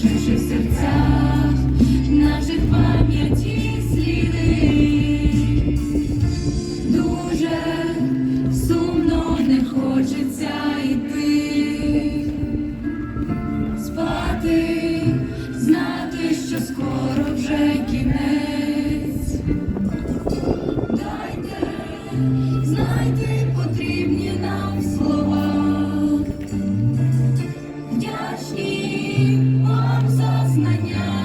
залишивши в серцях наших пам'яті сліди, дуже сумно не хочеться йти, спати, знати, що скоро вже кінець. знання.